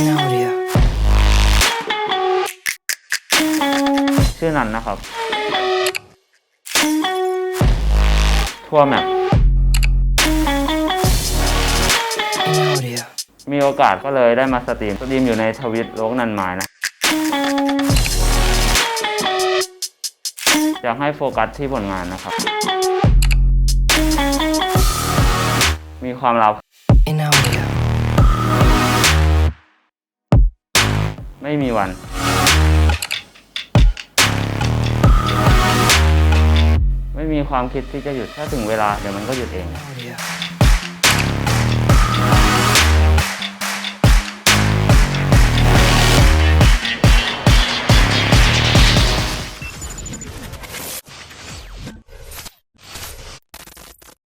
Audio. ชื่อนันนะครับ ทั่วแมปบมีโอกาสก็เลยได้มาสตรีม สตรีมอยู่ในทวิตโลกนันหมายนะ อยากให้โฟกัสที่ผลงานนะครับ มีความลับ ไม่มีวัน ไม่มีความคิดที่จะหยุดถ้าถึงเวลาเดี๋ยวมันก็หยุดเอง